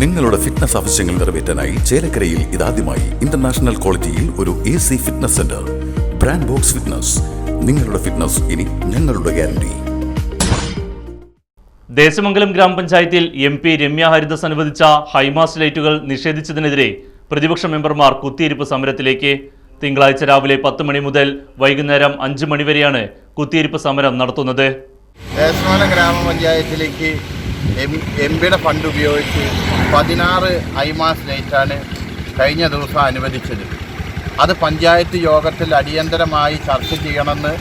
നിങ്ങളുടെ ഫിറ്റ്നസ് ആവശ്യങ്ങൾ നിറവേറ്റാനായി ചേലക്കരയിൽ ഇതാദ്യമായി ഇന്റർനാഷണൽ ക്വാളിറ്റിയിൽ ഒരു A C fitness center brand box fitness നിങ്ങളുടെ ഫിറ്റ്നസ് ഇനി ഞങ്ങളുടെ ഗ്യാരണ്ടി ദേശമംഗലം ഗ്രാമപഞ്ചായത്തിൽ എം പി രമ്യ ഹരിദാസ് അനുവദിച്ച ഹൈമാസ് ലൈറ്റുകൾ നിഷേധിച്ചതിനെതിരെ പ്രതിപക്ഷ മെമ്പർമാർ കുത്തിയിരിപ്പ് സമരത്തിലേക്ക്. തിങ്കളാഴ്ച രാവിലെ പത്ത് മണി മുതൽ വൈകുന്നേരം അഞ്ച് മണി വരെയാണ് കുത്തിയിരിപ്പ് സമരം നടത്തുന്നത്. ദേശമംഗലം ഗ്രാമപഞ്ചായത്തിലേക്ക് എം എം പിയുടെ ഫണ്ട് ഉപയോഗിച്ച് പതിനാറ് ഐമാസ് ഡേറ്റാണ് കഴിഞ്ഞ ദിവസം അനുവദിച്ചത്. അത് പഞ്ചായത്ത് യോഗത്തിൽ അടിയന്തരമായി ചർച്ച ചെയ്യണമെന്ന്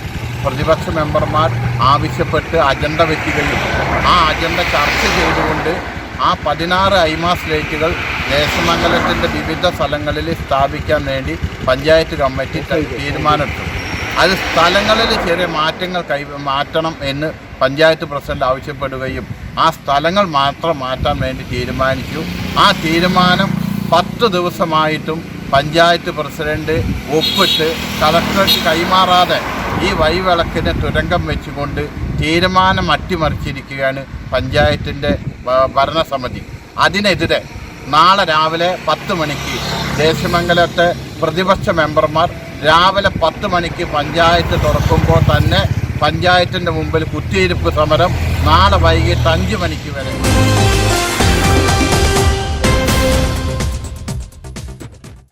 പ്രതിപക്ഷ മെമ്പർമാർ ആവശ്യപ്പെട്ട് അജണ്ട വെക്കുകയും ആ അജണ്ട ചർച്ച ചെയ്തുകൊണ്ട് ആ പതിനാറ് ഐമാസ് ലൈറ്റുകൾ ദേശമംഗലത്തിന്റെ വിവിധ സ്ഥലങ്ങളിൽ സ്ഥാപിക്കാൻ വേണ്ടി പഞ്ചായത്ത് കമ്മിറ്റി തീരുമാനമെടുത്തു. അത് സ്ഥലങ്ങളിൽ ചെറിയ മാറ്റങ്ങൾ കൈ മാറ്റണം എന്ന് പഞ്ചായത്ത് പ്രസിഡന്റ് ആവശ്യപ്പെടുകയും ആ സ്ഥലങ്ങൾ മാത്രം മാറ്റാൻ വേണ്ടി തീരുമാനിച്ചു. ആ തീരുമാനം പത്ത് ദിവസമായിട്ടും പഞ്ചായത്ത് പ്രസിഡന്റ് ഒപ്പിട്ട് കളക്ടർക്ക് കൈമാറാതെ ഈ വൈവിളക്കിനെ തുരങ്കം വെച്ചുകൊണ്ട് തീരുമാനം അട്ടിമറിച്ചിരിക്കുകയാണ് പഞ്ചായത്തിന്റെ ഭരണസമിതി. അതിനെതിരെ നാളെ രാവിലെ പത്ത് മണിക്ക് ദേശമംഗലത്തെ പ്രതിപക്ഷ മെമ്പർമാർ രാവിലെ പത്ത് മണിക്ക് പഞ്ചായത്ത് തുറക്കുമ്പോൾ തന്നെ പഞ്ചായത്തിന്റെ മുമ്പിൽ കുത്തിയിരിപ്പ് സമരം നാളെ വൈകിട്ട് അഞ്ച് മണിക്ക് വരെ.